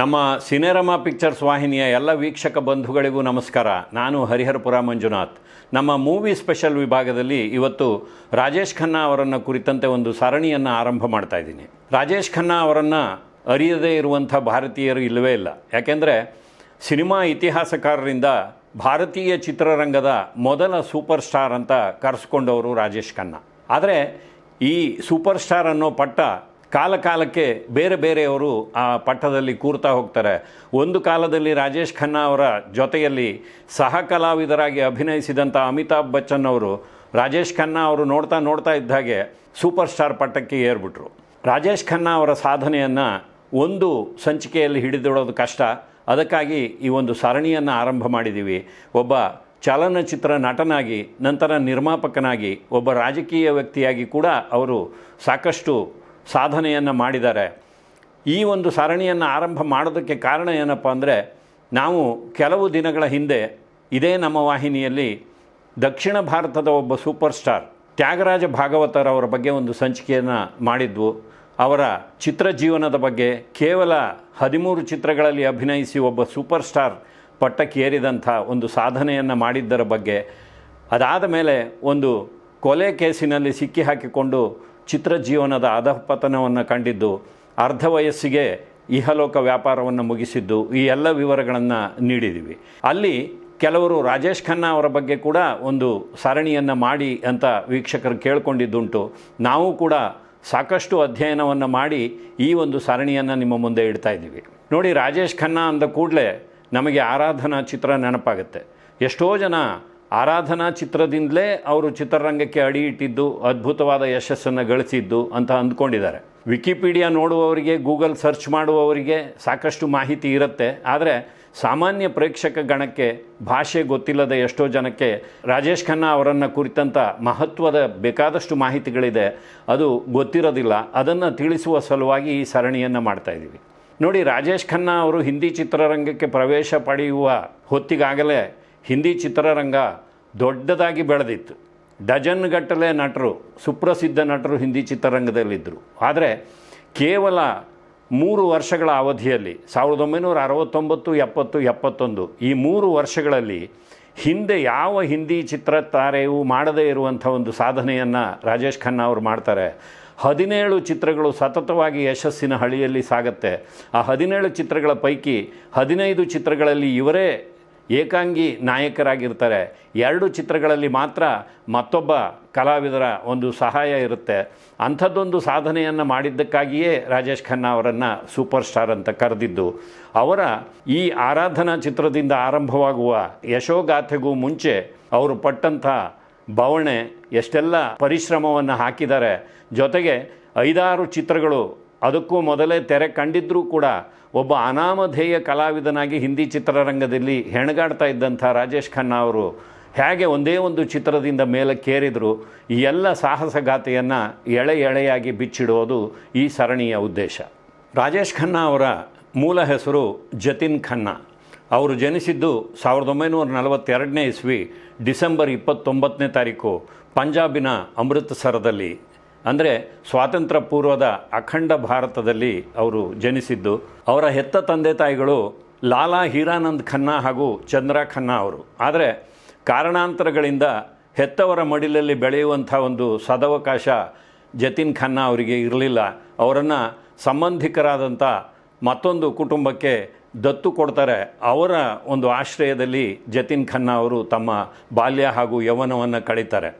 ನಮ್ಮ ಸಿನೆರಮಾ ಪಿಕ್ಚರ್ಸ್ ವಾಹಿನಿಯ ಎಲ್ಲ ವೀಕ್ಷಕ ಬಂಧುಗಳಿಗೂ ನಮಸ್ಕಾರ. ನಾನು ಹರಿಹರಪುರ ಮಂಜುನಾಥ್. ನಮ್ಮ ಮೂವಿ ಸ್ಪೆಷಲ್ ವಿಭಾಗದಲ್ಲಿ ಇವತ್ತು ರಾಜೇಶ್ ಖನ್ನಾ ಅವರನ್ನು ಕುರಿತಂತೆ ಒಂದು ಸರಣಿಯನ್ನು ಆರಂಭ ಮಾಡ್ತಾ ಇದ್ದೀನಿ. ರಾಜೇಶ್ ಖನ್ನಾ ಅವರನ್ನು ಅರಿಯದೇ ಇರುವಂಥ ಭಾರತೀಯರು ಇಲ್ಲವೇ ಇಲ್ಲ. ಯಾಕೆಂದರೆ ಸಿನಿಮಾ ಇತಿಹಾಸಕಾರರಿಂದ ಭಾರತೀಯ ಚಿತ್ರರಂಗದ ಮೊದಲ ಸೂಪರ್ ಸ್ಟಾರ್ ಅಂತ ಕರೆಸ್ಕೊಂಡವರು ರಾಜೇಶ್ ಖನ್ನಾ. ಆದರೆ ಈ ಸೂಪರ್ ಸ್ಟಾರ್ ಅನ್ನೋ ಪಟ್ಟ ಕಾಲ ಕಾಲಕ್ಕೆ ಬೇರೆ ಬೇರೆಯವರು ಆ ಪಟ್ಟದಲ್ಲಿ ಕೂರ್ತಾ ಹೋಗ್ತಾರೆ. ಒಂದು ಕಾಲದಲ್ಲಿ ರಾಜೇಶ್ ಖನ್ನಾ ಅವರ ಜೊತೆಯಲ್ಲಿ ಸಹ ಕಲಾವಿದರಾಗಿ ಅಭಿನಯಿಸಿದಂಥ ಅಮಿತಾಬ್ ಬಚ್ಚನ್ ಅವರು ರಾಜೇಶ್ ಖನ್ನಾ ಅವರು ನೋಡ್ತಾ ನೋಡ್ತಾ ಇದ್ದ ಹಾಗೆ ಸೂಪರ್ ಸ್ಟಾರ್ ಪಟ್ಟಕ್ಕೆ ಏರ್ಬಿಟ್ರು. ರಾಜೇಶ್ ಖನ್ನಾ ಅವರ ಸಾಧನೆಯನ್ನು ಒಂದು ಸಂಚಿಕೆಯಲ್ಲಿ ಹಿಡಿದಿಡೋದು ಕಷ್ಟ. ಅದಕ್ಕಾಗಿ ಈ ಒಂದು ಸರಣಿಯನ್ನು ಆರಂಭ ಮಾಡಿದ್ದೀವಿ ಒಬ್ಬ ಚಲನಚಿತ್ರ ನಟನಾಗಿ, ನಂತರ ನಿರ್ಮಾಪಕನಾಗಿ, ಒಬ್ಬ ರಾಜಕೀಯ ವ್ಯಕ್ತಿಯಾಗಿ ಕೂಡ ಅವರು ಸಾಕಷ್ಟು ಸಾಧನೆಯನ್ನು ಮಾಡಿದ್ದಾರೆ. ಈ ಒಂದು ಸರಣಿಯನ್ನು ಆರಂಭ ಮಾಡೋದಕ್ಕೆ ಕಾರಣ ಏನಪ್ಪ ಅಂದರೆ, ನಾವು ಕೆಲವು ದಿನಗಳ ಹಿಂದೆ ಇದೇ ನಮ್ಮ ವಾಹಿನಿಯಲ್ಲಿ ದಕ್ಷಿಣ ಭಾರತದ ಒಬ್ಬ ಸೂಪರ್ ಸ್ಟಾರ್ ತ್ಯಾಗರಾಜ ಭಾಗವತರ್ ಅವರ ಬಗ್ಗೆ ಒಂದು ಸಂಚಿಕೆಯನ್ನು ಮಾಡಿದ್ವು. ಅವರ ಚಿತ್ರ ಜೀವನದ ಬಗ್ಗೆ ಕೇವಲ ಹದಿಮೂರು ಚಿತ್ರಗಳಲ್ಲಿ ಅಭಿನಯಿಸಿ ಒಬ್ಬ ಸೂಪರ್ ಸ್ಟಾರ್ ಪಟ್ಟಕ್ಕೆ ಏರಿದಂಥ ಒಂದು ಸಾಧನೆಯನ್ನು ಮಾಡಿದ್ದರ ಬಗ್ಗೆ, ಅದಾದ ಮೇಲೆ ಒಂದು ಕೊಲೆ ಕೇಸಿನಲ್ಲಿ ಸಿಕ್ಕಿ ಹಾಕಿಕೊಂಡು ಚಿತ್ರ ಜೀವನದ ಅಧಪತನವನ್ನು ಕಂಡಿದ್ದು, ಅರ್ಧ ವಯಸ್ಸಿಗೆ ಇಹಲೋಕ ವ್ಯಾಪಾರವನ್ನು ಮುಗಿಸಿದ್ದು, ಈ ಎಲ್ಲ ವಿವರಗಳನ್ನು ನೀಡಿದ್ದೀವಿ ಅಲ್ಲಿ ಕೆಲವರು ರಾಜೇಶ್ ಖನ್ನಾ ಅವರ ಬಗ್ಗೆ ಕೂಡ ಒಂದು ಸರಣಿಯನ್ನು ಮಾಡಿ ಅಂತ ವೀಕ್ಷಕರು ಕೇಳಿಕೊಂಡಿದ್ದುಂಟು. ನಾವು ಕೂಡ ಸಾಕಷ್ಟು ಅಧ್ಯಯನವನ್ನು ಮಾಡಿ ಈ ಒಂದು ಸರಣಿಯನ್ನು ನಿಮ್ಮ ಮುಂದೆ ಇಡ್ತಾ ಇದ್ದೀವಿ. ನೋಡಿ, ರಾಜೇಶ್ ಖನ್ನಾ ಅಂದ ಕೂಡಲೇ ನಮಗೆ ಆರಾಧನಾ ಚಿತ್ರ ನೆನಪಾಗುತ್ತೆ. ಎಷ್ಟೋ ಜನ ಆರಾಧನಾ ಚಿತ್ರದಿಂದಲೇ ಅವರು ಚಿತ್ರರಂಗಕ್ಕೆ ಅಡಿ ಇಟ್ಟಿದ್ದು, ಅದ್ಭುತವಾದ ಯಶಸ್ಸನ್ನು ಗಳಿಸಿದ್ದು ಅಂತ ಅಂದ್ಕೊಂಡಿದ್ದಾರೆ. ವಿಕಿಪೀಡಿಯಾ ನೋಡುವವರಿಗೆ, ಗೂಗಲ್ ಸರ್ಚ್ ಮಾಡುವವರಿಗೆ ಸಾಕಷ್ಟು ಮಾಹಿತಿ ಇರುತ್ತೆ. ಆದರೆ ಸಾಮಾನ್ಯ ಪ್ರೇಕ್ಷಕ ಗಣಕ್ಕೆ ಭಾಷೆ ಗೊತ್ತಿಲ್ಲದ ಎಷ್ಟೋ ಜನಕ್ಕೆ ರಾಜೇಶ್ ಖನ್ನಾ ಅವರನ್ನು ಕುರಿತಂಥ ಮಹತ್ವದ ಬೇಕಾದಷ್ಟು ಮಾಹಿತಿಗಳಿದೆ. ಅದು ಗೊತ್ತಿರೋದಿಲ್ಲ. ಅದನ್ನು ತಿಳಿಸುವ ಸಲುವಾಗಿ ಈ ಸರಣಿಯನ್ನು ಮಾಡ್ತಾಯಿದ್ದೀವಿ ನೋಡಿ, ರಾಜೇಶ್ ಖನ್ನಾ ಅವರು ಹಿಂದಿ ಚಿತ್ರರಂಗಕ್ಕೆ ಪ್ರವೇಶ ಪಡೆಯುವ ಹೊತ್ತಿಗಾಗಲೇ ಹಿಂದಿ ಚಿತ್ರರಂಗ ದೊಡ್ಡದಾಗಿ ಬೆಳೆದಿತ್ತು. ಡಜನ್ ಗಟ್ಟಲೆ ನಟರು, ಸುಪ್ರಸಿದ್ಧ ನಟರು ಹಿಂದಿ ಚಿತ್ರರಂಗದಲ್ಲಿದ್ದರು. ಆದರೆ ಕೇವಲ ಮೂರು ವರ್ಷಗಳ ಅವಧಿಯಲ್ಲಿ, ಸಾವಿರದ ಒಂಬೈನೂರ ಅರವತ್ತೊಂಬತ್ತು, ಎಪ್ಪತ್ತು, ಎಪ್ಪತ್ತೊಂದು ಈ ಮೂರು ವರ್ಷಗಳಲ್ಲಿ ಹಿಂದೆ ಯಾವ ಹಿಂದಿ ಚಿತ್ರ ತಾರೆಯೂ ಮಾಡದೇ ಇರುವಂಥ ಒಂದು ಸಾಧನೆಯನ್ನು ರಾಜೇಶ್ ಖನ್ನಾ ಅವರು ಮಾಡ್ತಾರೆ. ಹದಿನೇಳು ಚಿತ್ರಗಳು ಸತತವಾಗಿ ಯಶಸ್ಸಿನ ಹಳಿಯಲ್ಲಿ ಸಾಗತ್ತೆ. ಆ ಹದಿನೇಳು ಚಿತ್ರಗಳ ಪೈಕಿ ಹದಿನೈದು ಚಿತ್ರಗಳಲ್ಲಿ ಇವರೇ ಏಕಾಂಗಿ ನಾಯಕರಾಗಿರ್ತಾರೆ. ಎರಡು ಚಿತ್ರಗಳಲ್ಲಿ ಮಾತ್ರ ಮತ್ತೊಬ್ಬ ಕಲಾವಿದರ ಒಂದು ಸಹಾಯ ಇರುತ್ತೆ. ಅಂಥದ್ದೊಂದು ಸಾಧನೆಯನ್ನು ಮಾಡಿದ್ದಕ್ಕಾಗಿಯೇ ರಾಜೇಶ್ ಖನ್ನಾ ಅವರನ್ನು ಸೂಪರ್ ಸ್ಟಾರ್ ಅಂತ ಕರೆದಿದ್ದು. ಅವರ ಈ ಆರಾಧನಾ ಚಿತ್ರದಿಂದ ಆರಂಭವಾಗುವ ಯಶೋಗಾಥೆಗೂ ಮುಂಚೆ ಅವರು ಪಟ್ಟಂಥ ಬವಣೆ, ಎಷ್ಟೆಲ್ಲ ಪರಿಶ್ರಮವನ್ನು ಹಾಕಿದ್ದಾರೆ. ಜೊತೆಗೆ ಐದಾರು ಚಿತ್ರಗಳು ಅದಕ್ಕೂ ಮೊದಲೇ ತೆರೆ ಕಂಡಿದ್ದರೂ ಕೂಡ ಒಬ್ಬ ಅನಾಮಧೇಯ ಕಲಾವಿದನಾಗಿ ಹಿಂದಿ ಚಿತ್ರರಂಗದಲ್ಲಿ ಹೆಣಗಾಡ್ತಾ ಇದ್ದಂಥ ರಾಜೇಶ್ ಖನ್ನಾ ಅವರು ಹೇಗೆ ಒಂದೇ ಒಂದು ಚಿತ್ರದಿಂದ ಮೇಲಕ್ಕೇರಿದ್ರು, ಈ ಎಲ್ಲ ಸಾಹಸಗಾಥೆಯನ್ನು ಎಳೆ ಎಳೆಯಾಗಿ ಬಿಚ್ಚಿಡೋದು ಈ ಸರಣಿಯ ಉದ್ದೇಶ. ರಾಜೇಶ್ ಖನ್ನಾ ಅವರ ಮೂಲ ಹೆಸರು ಜತಿನ್ ಖನ್ನಾ. ಅವರು ಜನಿಸಿದ್ದು ಸಾವಿರದ ಒಂಬೈನೂರ ನಲವತ್ತೆರಡನೇ ಇಸ್ವಿ ಡಿಸೆಂಬರ್ ಇಪ್ಪತ್ತೊಂಬತ್ತನೇ ತಾರೀಕು, ಪಂಜಾಬಿನ ಅಮೃತಸರದಲ್ಲಿ. ಅಂದರೆ ಸ್ವಾತಂತ್ರ್ಯ ಪೂರ್ವದ ಅಖಂಡ ಭಾರತದಲ್ಲಿ ಅವರು ಜನಿಸಿದ್ದು. ಅವರ ಹೆತ್ತ ತಂದೆ ತಾಯಿಗಳು ಲಾಲಾ ಹೀರಾನಂದ್ ಖನ್ನಾ ಹಾಗೂ ಚಂದ್ರ ಖನ್ನಾ ಅವರು. ಆದರೆ ಕಾರಣಾಂತರಗಳಿಂದ ಹೆತ್ತವರ ಮಡಿಲಲ್ಲಿ ಬೆಳೆಯುವಂಥ ಒಂದು ಸದವಕಾಶ ಜತಿನ್ ಖನ್ನಾ ಅವರಿಗೆ ಇರಲಿಲ್ಲ. ಅವರನ್ನು ಸಂಬಂಧಿಕರಾದಂಥ ಮತ್ತೊಂದು ಕುಟುಂಬಕ್ಕೆ ದತ್ತು ಕೊಡ್ತಾರೆ ಅವರ ಒಂದು ಆಶ್ರಯದಲ್ಲಿ ಜತಿನ್ ಖನ್ನಾ ಅವರು ತಮ್ಮ ಬಾಲ್ಯ ಹಾಗೂ ಯೌವನವನ್ನು ಕಳೀತಾರೆ.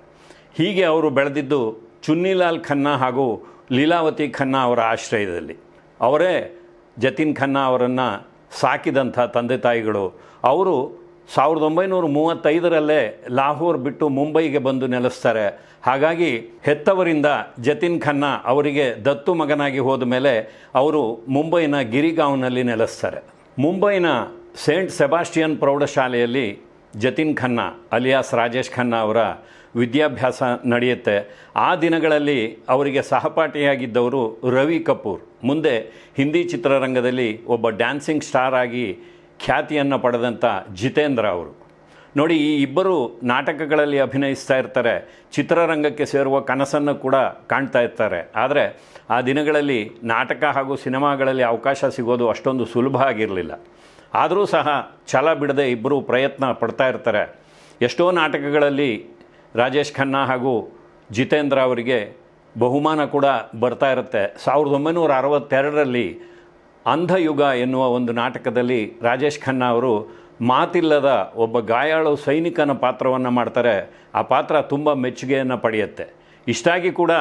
ಹೀಗೆ ಅವರು ಬೆಳೆದಿದ್ದು ಚುನ್ನಿಲಾಲ್ ಖನ್ನಾ ಹಾಗೂ ಲೀಲಾವತಿ ಖನ್ನಾ ಅವರ ಆಶ್ರಯದಲ್ಲಿ. ಅವರೇ ಜತಿನ್ ಖನ್ನಾ ಅವರನ್ನು ಸಾಕಿದಂಥ ತಂದೆ ತಾಯಿಗಳು. ಅವರು ಸಾವಿರದ ಒಂಬೈನೂರ ಮೂವತ್ತೈದರಲ್ಲೇ ಲಾಹೋರ್ ಬಿಟ್ಟು ಮುಂಬೈಗೆ ಬಂದು ನೆಲೆಸ್ತಾರೆ. ಹಾಗಾಗಿ ಹೆತ್ತವರಿಂದ ಜತಿನ್ ಖನ್ನಾ ಅವರಿಗೆ ದತ್ತು ಮಗನಾಗಿ ಹೋದ ಮೇಲೆ ಅವರು ಮುಂಬೈನ ಗಿರಿಗಾಂವ್ನಲ್ಲಿ ನೆಲೆಸ್ತಾರೆ. ಮುಂಬೈನ ಸೇಂಟ್ ಸೆಬಾಸ್ಟಿಯನ್ ಪ್ರೌಢಶಾಲೆಯಲ್ಲಿ ಜತಿನ್ ಖನ್ನಾ ಅಲಿಯಾಸ್ ರಾಜೇಶ್ ಖನ್ನಾ ಅವರ ವಿದ್ಯಾಭ್ಯಾಸ ನಡೆಯುತ್ತೆ. ಆ ದಿನಗಳಲ್ಲಿ ಅವರಿಗೆ ಸಹಪಾಠಿಯಾಗಿದ್ದವರು ರವಿ ಕಪೂರ್. ಮುಂದೆ ಹಿಂದಿ ಚಿತ್ರರಂಗದಲ್ಲಿ ಒಬ್ಬ ಡ್ಯಾನ್ಸಿಂಗ್ ಸ್ಟಾರ್ ಆಗಿ ಖ್ಯಾತಿಯನ್ನು ಪಡೆದಂಥ ಜಿತೇಂದ್ರ ಅವರು. ನೋಡಿ, ಈ ಇಬ್ಬರು ನಾಟಕಗಳಲ್ಲಿ ಅಭಿನಯಿಸ್ತಾ ಇರ್ತಾರೆ. ಚಿತ್ರರಂಗಕ್ಕೆ ಸೇರುವ ಕನಸನ್ನು ಕೂಡ ಕಾಣ್ತಾ ಇರ್ತಾರೆ. ಆದರೆ ಆ ದಿನಗಳಲ್ಲಿ ನಾಟಕ ಹಾಗೂ ಸಿನಿಮಾಗಳಲ್ಲಿ ಅವಕಾಶ ಸಿಗೋದು ಅಷ್ಟೊಂದು ಸುಲಭ ಆಗಿರಲಿಲ್ಲ. ಆದರೂ ಸಹ ಛಲ ಬಿಡದೆ ಇಬ್ಬರು ಪ್ರಯತ್ನ ಪಡ್ತಾ ಇರ್ತಾರೆ. ಎಷ್ಟೋ ನಾಟಕಗಳಲ್ಲಿ ರಾಜೇಶ್ ಖನ್ನಾ ಹಾಗೂ ಜಿತೇಂದ್ರ ಅವರಿಗೆ ಬಹುಮಾನ ಕೂಡ ಬರ್ತಾ ಇರುತ್ತೆ. ಸಾವಿರದ ಒಂಬೈನೂರ ಅರವತ್ತೆರಡರಲ್ಲಿ ಅಂಧಯುಗ ಎನ್ನುವ ಒಂದು ನಾಟಕದಲ್ಲಿ ರಾಜೇಶ್ ಖನ್ನಾ ಅವರು ಮಾತಿಲ್ಲದ ಒಬ್ಬ ಗಾಯಾಳು ಸೈನಿಕನ ಪಾತ್ರವನ್ನು ಮಾಡ್ತಾರೆ. ಆ ಪಾತ್ರ ತುಂಬ ಮೆಚ್ಚುಗೆಯನ್ನು ಪಡೆಯುತ್ತೆ. ಇಷ್ಟಾಗಿ ಕೂಡ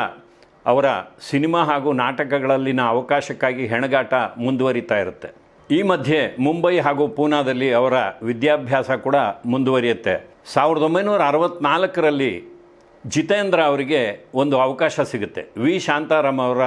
ಅವರ ಸಿನಿಮಾ ಹಾಗೂ ನಾಟಕಗಳಲ್ಲಿನ ಅವಕಾಶಕ್ಕಾಗಿ ಹೆಣಗಾಟ ಮುಂದುವರಿತಾ ಇರುತ್ತೆ. ಈ ಮಧ್ಯೆ ಮುಂಬೈ ಹಾಗೂ ಪೂನಾದಲ್ಲಿ ಅವರ ವಿದ್ಯಾಭ್ಯಾಸ ಕೂಡ ಮುಂದುವರಿಯುತ್ತೆ. ಸಾವಿರದ ಒಂಬೈನೂರ ಅರವತ್ನಾಲ್ಕರಲ್ಲಿ ಜಿತೇಂದ್ರ ಅವರಿಗೆ ಒಂದು ಅವಕಾಶ ಸಿಗುತ್ತೆ. ವಿ. ಶಾಂತಾರಾಮ್ ಅವರ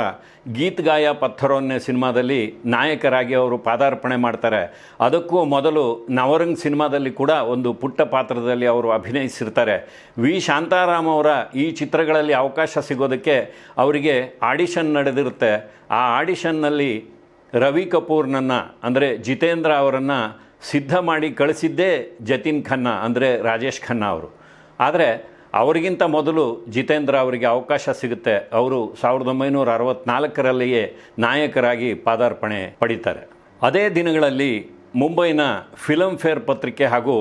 ಗೀತ್ ಗಾಯ ಪತ್ಥರೋನ್ನೆ ಸಿನಿಮಾದಲ್ಲಿ ನಾಯಕರಾಗಿ ಅವರು ಪಾದಾರ್ಪಣೆ ಮಾಡ್ತಾರೆ. ಅದಕ್ಕೂ ಮೊದಲು ನವರಂಗ್ ಸಿನಿಮಾದಲ್ಲಿ ಕೂಡ ಒಂದು ಪುಟ್ಟ ಪಾತ್ರದಲ್ಲಿ ಅವರು ಅಭಿನಯಿಸಿರ್ತಾರೆ. ವಿ. ಶಾಂತಾರಾಮ್ ಅವರ ಈ ಚಿತ್ರಗಳಲ್ಲಿ ಅವಕಾಶ ಸಿಗೋದಕ್ಕೆ ಅವರಿಗೆ ಆಡಿಷನ್ ನಡೆದಿರುತ್ತೆ. ಆ ಆಡಿಷನ್ನಲ್ಲಿ ರವಿ ಕಪೂರ್ನನ್ನು, ಅಂದರೆ ಜಿತೇಂದ್ರ ಅವರನ್ನು ಸಿದ್ಧ ಮಾಡಿ ಕಳಿಸಿದ್ದೇ ಜತಿನ್ ಖನ್ನಾ, ಅಂದರೆ ರಾಜೇಶ್ ಖನ್ನಾ ಅವರು. ಆದರೆ ಅವರಿಗಿಂತ ಮೊದಲು ಜಿತೇಂದ್ರ ಅವರಿಗೆ ಅವಕಾಶ ಸಿಗುತ್ತೆ. ಅವರು ಸಾವಿರದ ಒಂಬೈನೂರ ಅರವತ್ನಾಲ್ಕರಲ್ಲಿಯೇ ನಾಯಕರಾಗಿ ಪಾದಾರ್ಪಣೆ ಪಡಿತಾರೆ. ಅದೇ ದಿನಗಳಲ್ಲಿ ಮುಂಬೈನ ಫಿಲಮ್ ಫೇರ್ ಪತ್ರಿಕೆ ಹಾಗೂ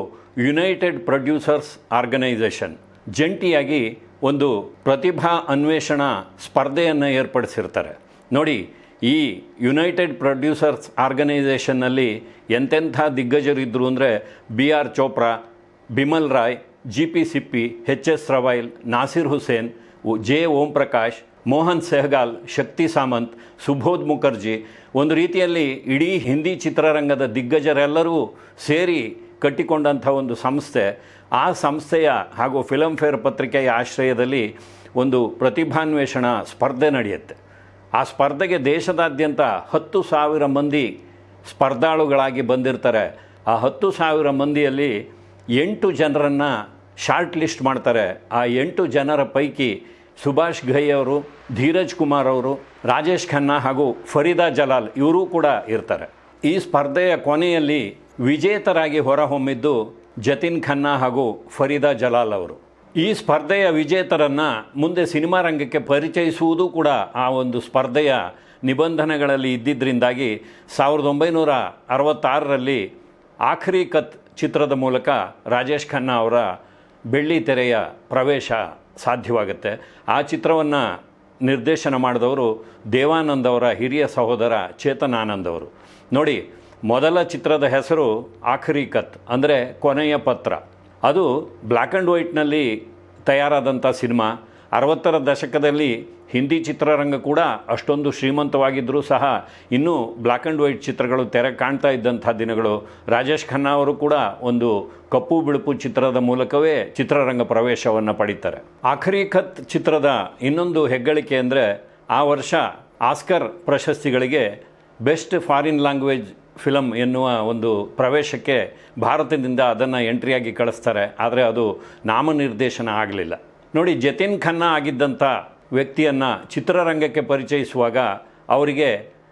ಯುನೈಟೆಡ್ ಪ್ರೊಡ್ಯೂಸರ್ಸ್ ಆರ್ಗನೈಸೇಷನ್ ಜಂಟಿಯಾಗಿ ಒಂದು ಪ್ರತಿಭಾ ಅನ್ವೇಷಣಾ ಸ್ಪರ್ಧೆಯನ್ನು ಏರ್ಪಡಿಸಿರ್ತಾರೆ. ನೋಡಿ ಈ ಯುನೈಟೆಡ್ ಪ್ರೊಡ್ಯೂಸರ್ಸ್ ಆರ್ಗನೈಸೇಷನ್ನಲ್ಲಿ ಎಂತೆಂಥ ದಿಗ್ಗಜರಿದ್ದರು ಅಂದರೆ B R Chopra, Bimal Roy, G P Sippy, H S Rawail, Nasir Hussain J Om Prakash Mohan Sehgal, Shakti Samanta, Subodh Mukherjee ಒಂದು ರೀತಿಯಲ್ಲಿ ಇಡೀ ಹಿಂದಿ ಚಿತ್ರರಂಗದ ದಿಗ್ಗಜರೆಲ್ಲರೂ ಸೇರಿ ಕಟ್ಟಿಕೊಂಡಂಥ ಒಂದು ಸಂಸ್ಥೆ. ಆ ಸಂಸ್ಥೆಯ ಹಾಗೂ ಫಿಲಂ ಫೇರ್ ಪತ್ರಿಕೆಯ ಆಶ್ರಯದಲ್ಲಿ ಒಂದು ಪ್ರತಿಭಾನ್ವೇಷಣಾ ಸ್ಪರ್ಧೆ ನಡೆಯುತ್ತೆ. ಆ ಸ್ಪರ್ಧೆಗೆ ದೇಶದಾದ್ಯಂತ ಹತ್ತು ಸಾವಿರ ಮಂದಿ ಸ್ಪರ್ಧಾಳುಗಳಾಗಿ ಬಂದಿರ್ತಾರೆ. ಆ ಹತ್ತು ಸಾವಿರ ಮಂದಿಯಲ್ಲಿ ಎಂಟು ಜನರನ್ನು ಶಾರ್ಟ್ ಲಿಸ್ಟ್ ಮಾಡ್ತಾರೆ. ಆ ಎಂಟು ಜನರ ಪೈಕಿ ಸುಭಾಷ್ ಘೈ ಅವರು, ಧೀರಜ್ ಕುಮಾರ್ ಅವರು, ರಾಜೇಶ್ ಖನ್ನಾ ಹಾಗೂ ಫರೀದಾ ಜಲಾಲ್ ಇವರೂ ಕೂಡ ಇರ್ತಾರೆ. ಈ ಸ್ಪರ್ಧೆಯ ಕೊನೆಯಲ್ಲಿ ವಿಜೇತರಾಗಿ ಹೊರಹೊಮ್ಮಿದ್ದು ಜತಿನ್ ಖನ್ನಾ ಹಾಗೂ ಫರೀದಾ ಜಲಾಲ್ ಅವರು. ಈ ಸ್ಪರ್ಧೆಯ ವಿಜೇತರನ್ನು ಮುಂದೆ ಸಿನಿಮಾ ರಂಗಕ್ಕೆ ಪರಿಚಯಿಸುವುದು ಕೂಡ ಆ ಒಂದು ಸ್ಪರ್ಧೆಯ ನಿಬಂಧನೆಗಳಲ್ಲಿ ಇದ್ದಿದ್ದರಿಂದಾಗಿ ಸಾವಿರದ ಒಂಬೈನೂರ ಅರವತ್ತಾರರಲ್ಲಿ ಆಖರಿ ಕತ್ ಚಿತ್ರದ ಮೂಲಕ ರಾಜೇಶ್ ಖನ್ನಾ ಅವರ ಬೆಳ್ಳಿ ತೆರೆಯ ಪ್ರವೇಶ ಸಾಧ್ಯವಾಗುತ್ತೆ. ಆ ಚಿತ್ರವನ್ನು ನಿರ್ದೇಶನ ಮಾಡಿದವರು ದೇವಾನಂದ ಅವರ ಹಿರಿಯ ಸಹೋದರ ಚೇತನ್ ಅವರು. ನೋಡಿ, ಮೊದಲ ಚಿತ್ರದ ಹೆಸರು ಆಖರಿ ಕತ್ ಅಂದರೆ ಕೊನೆಯ ಪತ್ರ. ಅದು ಬ್ಲ್ಯಾಕ್ ಆ್ಯಂಡ್ ವೈಟ್ನಲ್ಲಿ ತಯಾರಾದಂಥ ಸಿನಿಮಾ. ಅರವತ್ತರ ದಶಕದಲ್ಲಿ ಹಿಂದಿ ಚಿತ್ರರಂಗ ಕೂಡ ಅಷ್ಟೊಂದು ಶ್ರೀಮಂತವಾಗಿದ್ದರೂ ಸಹ ಇನ್ನೂ ಬ್ಲ್ಯಾಕ್ ಆ್ಯಂಡ್ ವೈಟ್ ಚಿತ್ರಗಳು ತೆರೆ ಕಾಣ್ತಾ ಇದ್ದಂಥ ದಿನಗಳು. ರಾಜೇಶ್ ಖನ್ನಾ ಅವರು ಕೂಡ ಒಂದು ಕಪ್ಪು ಬಿಳುಪು ಚಿತ್ರದ ಮೂಲಕವೇ ಚಿತ್ರರಂಗ ಪ್ರವೇಶವನ್ನು ಪಡೀತಾರೆ. ಆಖರಿ ಖತ್ ಚಿತ್ರದ ಇನ್ನೊಂದು ಹೆಗ್ಗಳಿಕೆ ಅಂದರೆ ಆ ವರ್ಷ ಆಸ್ಕರ್ ಪ್ರಶಸ್ತಿಗಳಿಗೆ ಬೆಸ್ಟ್ ಫಾರಿನ್ ಲ್ಯಾಂಗ್ವೇಜ್ ಫಿಲಮ್ ಎನ್ನುವ ಒಂದು ಪ್ರವೇಶಕ್ಕೆ ಭಾರತದಿಂದ ಅದನ್ನು ಎಂಟ್ರಿಯಾಗಿ ಕಳಿಸ್ತಾರೆ. ಆದರೆ ಅದು ನಾಮನಿರ್ದೇಶನ ಆಗಲಿಲ್ಲ. ನೋಡಿ, ಜತಿನ್ ಖನ್ನಾ ಆಗಿದ್ದಂಥ ವ್ಯಕ್ತಿಯನ್ನು ಚಿತ್ರರಂಗಕ್ಕೆ ಪರಿಚಯಿಸುವಾಗ ಅವರಿಗೆ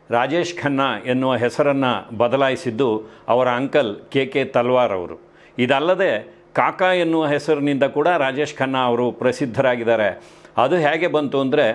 ರಾಜೇಶ್ ಖನ್ನಾ ಎನ್ನುವ ಹೆಸರನ್ನು ಬದಲಾಯಿಸಿದ್ದು ಅವರ ಅಂಕಲ್ ಕೆ ಕೆ ತಲ್ವಾರ್ ಅವರು. ಇದಲ್ಲದೆ ಕಾಕಾ ಎನ್ನುವ ಹೆಸರಿನಿಂದ ಕೂಡ ರಾಜೇಶ್ ಖನ್ನಾ ಅವರು ಪ್ರಸಿದ್ಧರಾಗಿದ್ದಾರೆ. ಅದು ಹೇಗೆ ಬಂತು ಅಂದರೆ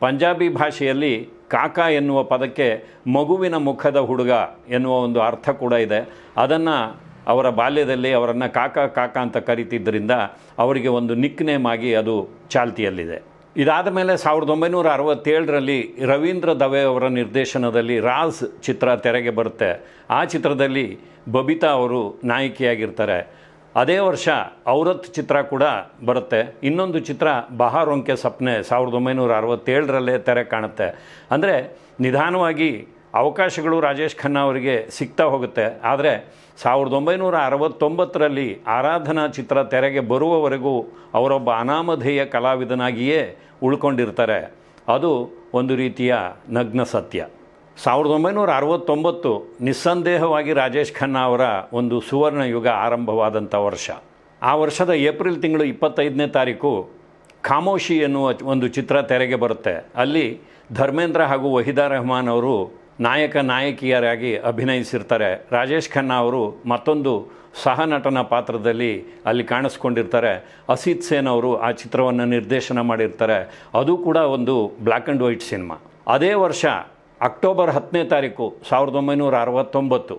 ಪಂಜಾಬಿ ಭಾಷೆಯಲ್ಲಿ ಕಾಕಾ ಎನ್ನುವ ಪದಕ್ಕೆ ಮಗುವಿನ ಮುಖದ ಹುಡುಗ ಎನ್ನುವ ಒಂದು ಅರ್ಥ ಕೂಡ ಇದೆ. ಅದನ್ನು ಅವರ ಬಾಲ್ಯದಲ್ಲಿ ಅವರನ್ನು ಕಾಕಾ ಕಾಕಾ ಅಂತ ಕರೀತಿದ್ದರಿಂದ ಅವರಿಗೆ ಒಂದು ನಿಕ್ ನೇಮ್ ಆಗಿ ಅದು ಚಾಲ್ತಿಯಲ್ಲಿದೆ. ಇದಾದ ಮೇಲೆ ಸಾವಿರದ ಒಂಬೈನೂರ ಅರವತ್ತೇಳರಲ್ಲಿ ರವೀಂದ್ರ ದವೆ ಅವರ ನಿರ್ದೇಶನದಲ್ಲಿ ರಾಜ್ ಚಿತ್ರ ತೆರೆಗೆ ಬರುತ್ತೆ. ಆ ಚಿತ್ರದಲ್ಲಿ ಬಬಿತಾ ಅವರು ನಾಯಕಿಯಾಗಿರ್ತಾರೆ. ಅದೇ ವರ್ಷ ಔರತ್ ಚಿತ್ರ ಕೂಡ ಬರುತ್ತೆ. ಇನ್ನೊಂದು ಚಿತ್ರ ಬಹಾರೊಂಕೆ ಸಪ್ನೆ ಸಾವಿರದ ಒಂಬೈನೂರ ಅರವತ್ತೇಳರಲ್ಲೇ ತೆರೆ ಕಾಣುತ್ತೆ. ಅಂದರೆ ನಿಧಾನವಾಗಿ ಅವಕಾಶಗಳು ರಾಜೇಶ್ ಖನ್ನಾ ಅವರಿಗೆ ಸಿಗ್ತಾ ಹೋಗುತ್ತೆ. ಆದರೆ ಸಾವಿರದ ಒಂಬೈನೂರ ಅರವತ್ತೊಂಬತ್ತರಲ್ಲಿ ಆರಾಧನಾ ಚಿತ್ರ ತೆರೆಗೆ ಬರುವವರೆಗೂ ಅವರೊಬ್ಬ ಅನಾಮಧೇಯ ಕಲಾವಿದನಾಗಿಯೇ ಉಳ್ಕೊಂಡಿರ್ತಾರೆ. ಅದು ಒಂದು ರೀತಿಯ ನಗ್ನ ಸತ್ಯ. ಸಾವಿರದ ಒಂಬೈನೂರ ಅರವತ್ತೊಂಬತ್ತು ನಿಸ್ಸಂದೇಹವಾಗಿ ರಾಜೇಶ್ ಖನ್ನಾ ಅವರ ಒಂದು ಸುವರ್ಣ ಯುಗ ಆರಂಭವಾದಂಥ ವರ್ಷ. ಆ ವರ್ಷದ ಏಪ್ರಿಲ್ ತಿಂಗಳು ಇಪ್ಪತ್ತೈದನೇ ತಾರೀಕು ಖಾಮೋಶಿ ಎನ್ನುವ ಒಂದು ಚಿತ್ರ ತೆರೆಗೆ ಬರುತ್ತೆ. ಅಲ್ಲಿ ಧರ್ಮೇಂದ್ರ ಹಾಗೂ ವಹಿದಾ ರೆಹಮಾನ್ ಅವರು ನಾಯಕ ನಾಯಕಿಯರಾಗಿ ಅಭಿನಯಿಸಿರ್ತಾರೆ. ರಾಜೇಶ್ ಖನ್ನಾ ಅವರು ಮತ್ತೊಂದು ಸಹ ನಟನ ಪಾತ್ರದಲ್ಲಿ ಅಲ್ಲಿ ಕಾಣಿಸ್ಕೊಂಡಿರ್ತಾರೆ. ಅಸಿತ್ ಸೇನ್ ಅವರು ಆ ಚಿತ್ರವನ್ನು ನಿರ್ದೇಶನ ಮಾಡಿರ್ತಾರೆ. ಅದು ಕೂಡ ಒಂದು ಬ್ಲ್ಯಾಕ್ ಆ್ಯಂಡ್ ವೈಟ್ ಸಿನಿಮಾ. ಅದೇ ವರ್ಷ ಅಕ್ಟೋಬರ್ ಹತ್ತನೇ ತಾರೀಕು ಸಾವಿರದ ಒಂಬೈನೂರ ಅರವತ್ತೊಂಬತ್ತು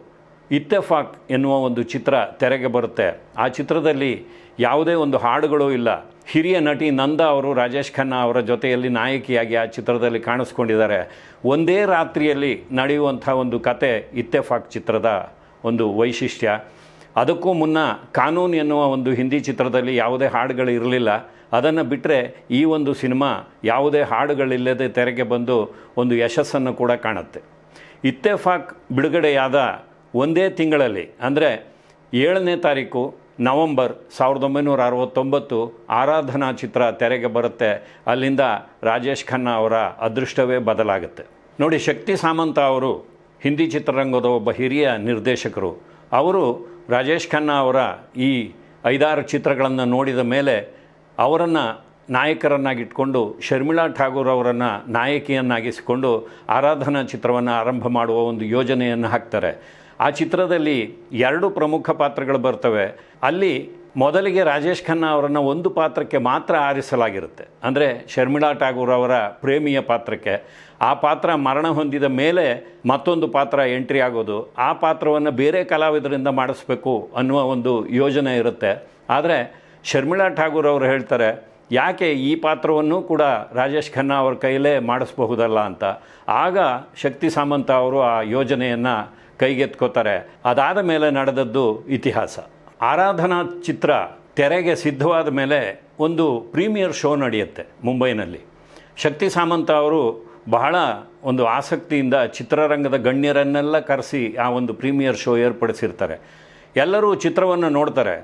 ಇತ್ತೆಫಾಕ್ ಎನ್ನುವ ಒಂದು ಚಿತ್ರ ತೆರೆಗೆ ಬರುತ್ತೆ. ಆ ಚಿತ್ರದಲ್ಲಿ ಯಾವುದೇ ಒಂದು ಹಾಡುಗಳು ಇಲ್ಲ. ಹಿರಿಯ ನಟಿ ನಂದಾ ಅವರು, ರಾಜೇಶ್ ಖನ್ನಾ ಅವರ ಜೊತೆಯಲ್ಲಿ ನಾಯಕಿಯಾಗಿ ಆ ಚಿತ್ರದಲ್ಲಿ ಕಾಣಿಸ್ಕೊಂಡಿದ್ದಾರೆ. ಒಂದೇ ರಾತ್ರಿಯಲ್ಲಿ ನಡೆಯುವಂಥ ಒಂದು ಕತೆ ಇತ್ತೆಫಾಕ್ ಚಿತ್ರದ ಒಂದು ವೈಶಿಷ್ಟ್ಯ. ಅದಕ್ಕೂ ಮುನ್ನ ಕಾನೂನು ಎನ್ನುವ ಒಂದು ಹಿಂದಿ ಚಿತ್ರದಲ್ಲಿ ಯಾವುದೇ ಹಾಡುಗಳು ಇರಲಿಲ್ಲ. ಅದನ್ನು ಬಿಟ್ಟರೆ ಈ ಒಂದು ಸಿನಿಮಾ ಯಾವುದೇ ಹಾಡುಗಳಿಲ್ಲದೆ ತೆರೆಗೆ ಬಂದು ಒಂದು ಯಶಸ್ಸನ್ನು ಕೂಡ ಕಾಣುತ್ತೆ. ಇತ್ತೆಫಾಕ್ ಬಿಡುಗಡೆಯಾದ ಒಂದೇ ತಿಂಗಳಲ್ಲಿ, ಅಂದರೆ ಏಳನೇ ತಾರೀಕು ನವಂಬರ್ ಸಾವಿರದ ಒಂಬೈನೂರ ಅರವತ್ತೊಂಬತ್ತು ಆರಾಧನಾ ಚಿತ್ರ ತೆರೆಗೆ ಬರುತ್ತೆ. ಅಲ್ಲಿಂದ ರಾಜೇಶ್ ಖನ್ನಾ ಅವರ ಅದೃಷ್ಟವೇ ಬದಲಾಗುತ್ತೆ. ನೋಡಿ, ಶಕ್ತಿ ಸಾಮಂತ ಅವರು ಹಿಂದಿ ಚಿತ್ರರಂಗದ ಒಬ್ಬ ಹಿರಿಯ ನಿರ್ದೇಶಕರು. ಅವರು ರಾಜೇಶ್ ಖನ್ನಾ ಅವರ ಈ ಐದಾರು ಚಿತ್ರಗಳನ್ನು ನೋಡಿದ ಮೇಲೆ ಅವರನ್ನು ನಾಯಕರನ್ನಾಗಿಟ್ಕೊಂಡು ಶರ್ಮಿಳಾ ಠಾಗೂರ್ ಅವರನ್ನು ನಾಯಕಿಯನ್ನಾಗಿಸಿಕೊಂಡು ಆರಾಧನಾ ಚಿತ್ರವನ್ನು ಆರಂಭ ಮಾಡುವ ಒಂದು ಯೋಜನೆಯನ್ನು ಹಾಕ್ತಾರೆ. ಆ ಚಿತ್ರದಲ್ಲಿ ಎರಡು ಪ್ರಮುಖ ಪಾತ್ರಗಳು ಬರ್ತವೆ. ಅಲ್ಲಿ ಮೊದಲಿಗೆ ರಾಜೇಶ್ ಖನ್ನಾ ಅವರನ್ನು ಒಂದು ಪಾತ್ರಕ್ಕೆ ಮಾತ್ರ ಆರಿಸಲಾಗಿರುತ್ತೆ. ಅಂದರೆ ಶರ್ಮಿಳಾ ಠಾಗೂರ್ ಅವರ ಪ್ರೇಮಿಯ ಪಾತ್ರಕ್ಕೆ. ಆ ಪಾತ್ರ ಮರಣ ಹೊಂದಿದ ಮೇಲೆ ಮತ್ತೊಂದು ಪಾತ್ರ ಎಂಟ್ರಿ ಆಗೋದು. ಆ ಪಾತ್ರವನ್ನು ಬೇರೆ ಕಲಾವಿದರಿಂದ ಮಾಡಿಸ್ಬೇಕು ಅನ್ನುವ ಒಂದು ಯೋಜನೆ ಇರುತ್ತೆ. ಆದರೆ ಶರ್ಮಿಳಾ ಠಾಗೂರ್ ಅವರು ಹೇಳ್ತಾರೆ, ಯಾಕೆ ಈ ಪಾತ್ರವನ್ನು ಕೂಡ ರಾಜೇಶ್ ಖನ್ನಾ ಅವರ ಕೈಲೇ ಮಾಡಿಸ್ಬಹುದಲ್ಲ ಅಂತ? ಆಗ ಶಕ್ತಿ ಸಾಮಂತ ಅವರು ಆ ಯೋಜನೆಯನ್ನು ಕೈಗೆತ್ಕೋತಾರೆ. ಅದಾದ ಮೇಲೆ ನಡೆದದ್ದು ಇತಿಹಾಸ. ಆರಾಧನಾ ಚಿತ್ರ ತೆರೆಗೆ ಸಿದ್ಧವಾದ ಮೇಲೆ ಒಂದು ಪ್ರೀಮಿಯರ್ ಶೋ ನಡೆಯುತ್ತೆ ಮುಂಬೈನಲ್ಲಿ. ಶಕ್ತಿ ಸಾಮಂತ ಅವರು ಬಹಳ ಒಂದು ಆಸಕ್ತಿಯಿಂದ ಚಿತ್ರರಂಗದ ಗಣ್ಯರನ್ನೆಲ್ಲ ಕರೆಸಿ ಆ ಒಂದು ಪ್ರೀಮಿಯರ್ ಶೋ ಏರ್ಪಡಿಸಿರ್ತಾರೆ. ಎಲ್ಲರೂ ಚಿತ್ರವನ್ನು ನೋಡ್ತಾರೆ.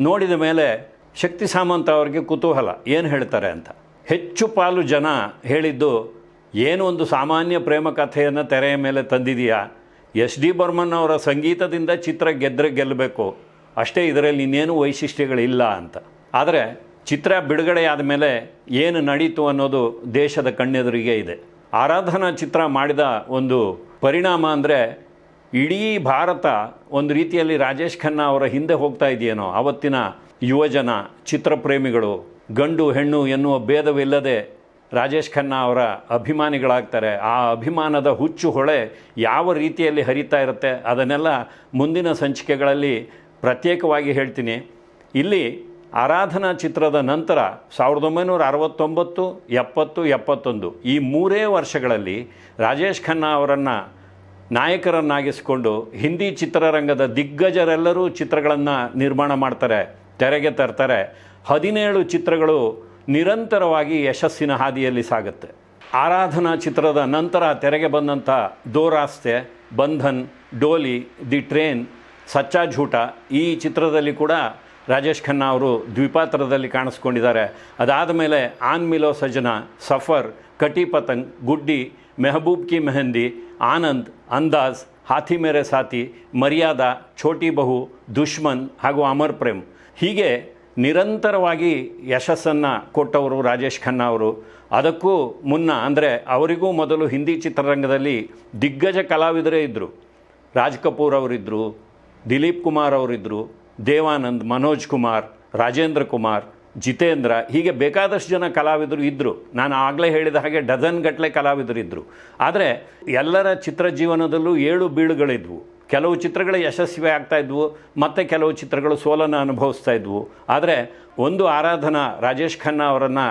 ನೋಡಿದ ಮೇಲೆ ಶಕ್ತಿ ಸಾಮಂತ ಅವರಿಗೆ ಕುತೂಹಲ. ಏನು ಹೇಳ್ತಾರೆ ಅಂತ. ಹೆಚ್ಚು ಪಾಲು ಜನ ಹೇಳಿದ್ದು, ಏನು ಒಂದು ಸಾಮಾನ್ಯ ಪ್ರೇಮ ಕಥೆಯನ್ನು ತೆರೆಯ ಮೇಲೆ ತಂದಿದೆಯಾ? ಎಸ್. ಡಿ. ಬರ್ಮನ್ ಅವರ ಸಂಗೀತದಿಂದ ಚಿತ್ರ ಗೆದ್ದರೆ ಗೆಲ್ಲಬೇಕು ಅಷ್ಟೇ ಇದರಲ್ಲಿ ಇನ್ನೇನು ವೈಶಿಷ್ಟ್ಯಗಳಿಲ್ಲ ಅಂತ. ಆದರೆ ಚಿತ್ರ ಬಿಡುಗಡೆಯಾದ ಮೇಲೆ ಏನು ನಡೀತು ಅನ್ನೋದು ದೇಶದ ಕಣ್ಣೆದುರಿಗೆ ಇದೆ. ಆರಾಧನಾ ಚಿತ್ರ ಮಾಡಿದ ಒಂದು ಪರಿಣಾಮ ಅಂದರೆ ಇಡೀ ಭಾರತ ಒಂದು ರೀತಿಯಲ್ಲಿ ರಾಜೇಶ್ ಖನ್ನಾ ಅವರ ಹಿಂದೆ ಹೋಗ್ತಾ ಇದೆಯೇನೋ, ಅವತ್ತಿನ ಯುವಜನ, ಚಿತ್ರಪ್ರೇಮಿಗಳು, ಗಂಡು ಹೆಣ್ಣು ಎನ್ನುವ ಭೇದವಿಲ್ಲದೆ ರಾಜೇಶ್ ಖನ್ನಾ ಅವರ ಅಭಿಮಾನಿಗಳಾಗ್ತಾರೆ. ಆ ಅಭಿಮಾನದ ಹುಚ್ಚು ಹೊಳೆ ಯಾವ ರೀತಿಯಲ್ಲಿ ಹರಿತಾ ಇರುತ್ತೆ ಅದನ್ನೆಲ್ಲ ಮುಂದಿನ ಸಂಚಿಕೆಗಳಲ್ಲಿ ಪ್ರತ್ಯೇಕವಾಗಿ ಹೇಳ್ತೀನಿ. ಇಲ್ಲಿ ಆರಾಧನಾ ಚಿತ್ರದ ನಂತರ ಸಾವಿರದ ಒಂಬೈನೂರ ಅರವತ್ತೊಂಬತ್ತು, ಎಪ್ಪತ್ತು, ಎಪ್ಪತ್ತೊಂದು ಈ ಮೂರೇ ವರ್ಷಗಳಲ್ಲಿ ರಾಜೇಶ್ ಖನ್ನಾ ಅವರನ್ನು ನಾಯಕರನ್ನಾಗಿಸಿಕೊಂಡು ಹಿಂದಿ ಚಿತ್ರರಂಗದ ದಿಗ್ಗಜರೆಲ್ಲರೂ ಚಿತ್ರಗಳನ್ನು ನಿರ್ಮಾಣ ಮಾಡ್ತಾರೆ, ತೆರೆಗೆ ತರ್ತಾರೆ. ಹದಿನೇಳು ಚಿತ್ರಗಳು ನಿರಂತರವಾಗಿ ಯಶಸ್ಸಿನ ಹಾದಿಯಲ್ಲಿ ಸಾಗುತ್ತೆ. ಆರಾಧನಾ ಚಿತ್ರದ ನಂತರ ತೆರೆಗೆ ಬಂದಂಥ ದೋರಾಸ್ತೆ, ಬಂಧನ್, ಡೋಲಿ, ದಿ ಟ್ರೇನ್, ಸಚ್ಚಾ ಝೂಟ ಈ ಚಿತ್ರದಲ್ಲಿ ಕೂಡ ರಾಜೇಶ್ ಖನ್ನಾ ಅವರು ದ್ವಿಪಾತ್ರದಲ್ಲಿ ಕಾಣಿಸ್ಕೊಂಡಿದ್ದಾರೆ. ಅದಾದ ಮೇಲೆ ಆನ್ ಮಿಲೋ ಸಜನ ಸಫರ್, ಕಟಿ ಪತಂಗ್, ಗುಡ್ಡಿ, ಮೆಹಬೂಬ್ ಕಿ ಮೆಹಂದಿ, ಆನಂದ್, ಅಂದಾಜ್, ಹಾಥಿ ಮೇರೆ ಸಾಥಿ, ಮರ್ಯಾದ, ಛೋಟಿ ಬಹು, ದುಶ್ಮನ್ ಹಾಗೂ ಅಮರ್ ಪ್ರೇಮ್. ಹೀಗೆ ನಿರಂತರವಾಗಿ ಯಶಸ್ಸನ್ನು ಕೊಟ್ಟವರು ರಾಜೇಶ್ ಖನ್ನಾ ಅವರು. ಅದಕ್ಕೂ ಮುನ್ನ ಅಂದರೆ ಅವರಿಗೂ ಮೊದಲು ಹಿಂದಿ ಚಿತ್ರರಂಗದಲ್ಲಿ ದಿಗ್ಗಜ ಕಲಾವಿದರೇ ಇದ್ದರು ರಾಜ್ ಕಪೂರ್ ಅವರಿದ್ದರು ದಿಲೀಪ್ ಕುಮಾರ್ ಅವರಿದ್ದರು ದೇವಾನಂದ್, ಮನೋಜ್ ಕುಮಾರ್, ರಾಜೇಂದ್ರ ಕುಮಾರ್, ಜಿತೇಂದ್ರ, ಹೀಗೆ ಬೇಕಾದಷ್ಟು ಜನ ಕಲಾವಿದರು ಇದ್ದರು ನಾನು ಆಗಲೇ ಹೇಳಿದ ಹಾಗೆ ಡಜನ್ ಗಟ್ಟಲೆ ಕಲಾವಿದರು ಇದ್ದರು ಆದರೆ ಎಲ್ಲರ ಚಿತ್ರ ಜೀವನದಲ್ಲೂ ಏಳು ಬೀಳುಗಳಿದ್ವು. ಕೆಲವು ಚಿತ್ರಗಳು ಯಶಸ್ವಿ ಆಗ್ತಾ ಇದ್ವು, ಮತ್ತು ಕೆಲವು ಚಿತ್ರಗಳು ಸೋಲನ್ನು ಅನುಭವಿಸ್ತಾ ಇದ್ವು. ಆದರೆ ಒಂದು ಆರಾಧನಾ, ರಾಜೇಶ್ ಖನ್ನಾ ಅವರನ್ನು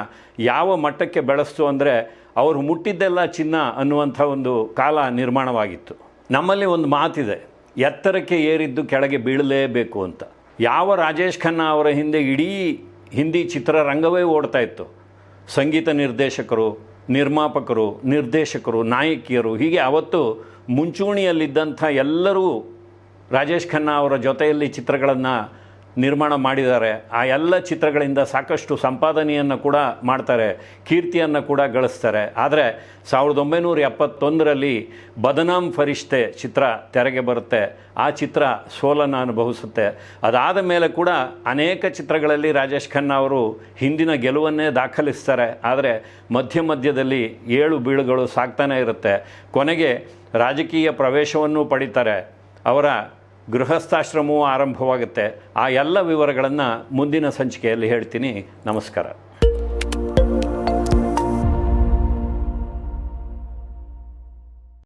ಯಾವ ಮಟ್ಟಕ್ಕೆ ಬೆಳೆಸ್ತು ಅಂದರೆ ಅವರು ಮುಟ್ಟಿದ್ದೆಲ್ಲ ಚಿನ್ನ ಅನ್ನುವಂಥ ಒಂದು ಕಾಲ ನಿರ್ಮಾಣವಾಗಿತ್ತು. ನಮ್ಮಲ್ಲಿ ಒಂದು ಮಾತಿದೆ, ಎತ್ತರಕ್ಕೆ ಏರಿದ್ದು ಕೆಳಗೆ ಬೀಳಲೇಬೇಕು ಅಂತ. ಯಾವ ರಾಜೇಶ್ ಖನ್ನಾ ಅವರ ಹಿಂದೆ ಇಡೀ ಹಿಂದಿ ಚಿತ್ರರಂಗವೇ ಓಡ್ತಾ ಇತ್ತು? ಸಂಗೀತ ನಿರ್ದೇಶಕರು, ನಿರ್ಮಾಪಕರು, ನಿರ್ದೇಶಕರು, ನಾಯಕಿಯರು, ಹೀಗೆ ಅವತ್ತು ಮುಂಚೂಣಿಯಲ್ಲಿದ್ದಂಥ ಎಲ್ಲರೂ ರಾಜೇಶ್ ಖನ್ನಾ ಅವರ ಜೊತೆಯಲ್ಲಿ ಚಿತ್ರಗಳನ್ನು ನಿರ್ಮಾಣ ಮಾಡಿದ್ದಾರೆ. ಆ ಎಲ್ಲ ಚಿತ್ರಗಳಿಂದ ಸಾಕಷ್ಟು ಸಂಪಾದನೆಯನ್ನು ಕೂಡ ಮಾಡ್ತಾರೆ. ಕೀರ್ತಿಯನ್ನು ಕೂಡ ಗಳಿಸ್ತಾರೆ. ಆದರೆ ಸಾವಿರದ ಒಂಬೈನೂರ ಎಪ್ಪತ್ತೊಂದರಲ್ಲಿ ಬದನಾಮ್ ಫರಿಷ್ಠೆ ಚಿತ್ರ ತೆರೆಗೆ ಬರುತ್ತೆ. ಆ ಚಿತ್ರ ಸೋಲನ್ನು ಅನುಭವಿಸುತ್ತೆ. ಅದಾದ ಮೇಲೆ ಕೂಡ ಅನೇಕ ಚಿತ್ರಗಳಲ್ಲಿ ರಾಜೇಶ್ ಖನ್ನಾ ಅವರು ಹಿಂದಿನ ಗೆಲುವನ್ನೇ ದಾಖಲಿಸ್ತಾರೆ. ಆದರೆ ಮಧ್ಯ ಮಧ್ಯದಲ್ಲಿ ಏಳು ಬೀಳುಗಳು ಸಾಗ್ತಾನೆ ಇರುತ್ತೆ. ಕೊನೆಗೆ ರಾಜಕೀಯ ಪ್ರವೇಶವನ್ನು ಪಡಿತಾರೆ. ಅವರ ಗೃಹಸ್ಥಾಶ್ರಮವೂ ಆರಂಭವಾಗುತ್ತೆ. ಆ ಎಲ್ಲ ವಿವರಗಳನ್ನು ಮುಂದಿನ ಸಂಚಿಕೆಯಲ್ಲಿ ಹೇಳ್ತೀನಿ. ನಮಸ್ಕಾರ.